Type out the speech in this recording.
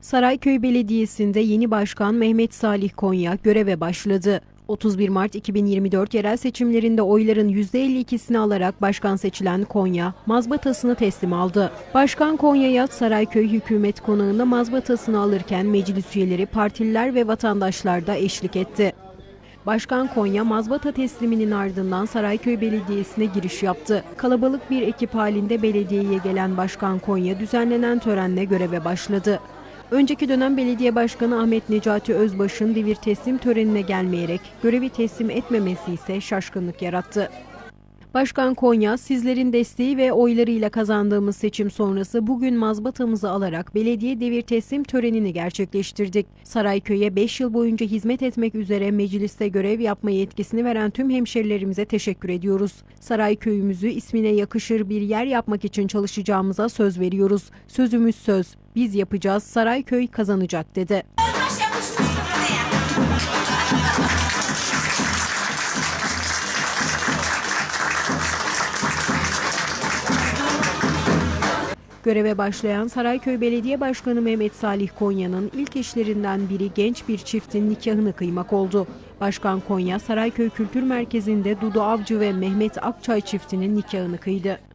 Sarayköy Belediyesi'nde yeni başkan Mehmet Salih Konya göreve başladı. 31 Mart 2024 yerel seçimlerinde oyların %52'sini alarak başkan seçilen Konya, mazbatasını teslim aldı. Başkan Konya'ya Sarayköy Hükümet Konağı'nda mazbatasını alırken meclis üyeleri, partililer ve vatandaşlar da eşlik etti. Başkan Konya mazbata tesliminin ardından Sarayköy Belediyesi'ne giriş yaptı. Kalabalık bir ekip halinde belediyeye gelen Başkan Konya düzenlenen törenle göreve başladı. Önceki dönem belediye başkanı Ahmet Necati Özbaş'ın devir teslim törenine gelmeyerek görevi teslim etmemesi ise şaşkınlık yarattı. Başkan Konya, sizlerin desteği ve oylarıyla kazandığımız seçim sonrası bugün mazbatamızı alarak belediye devir teslim törenini gerçekleştirdik. Sarayköy'e 5 yıl boyunca hizmet etmek üzere mecliste görev yapma yetkisini veren tüm hemşerilerimize teşekkür ediyoruz. Sarayköy'ümüzü ismine yakışır bir yer yapmak için çalışacağımıza söz veriyoruz. Sözümüz söz. Biz yapacağız, Sarayköy kazanacak dedi. Göreve başlayan Sarayköy Belediye Başkanı Mehmet Salih Konya'nın ilk işlerinden biri genç bir çiftin nikahını kıymak oldu. Başkan Konya, Sarayköy Kültür Merkezi'nde Dudu Avcı ve Mehmet Akçay çiftinin nikahını kıydı.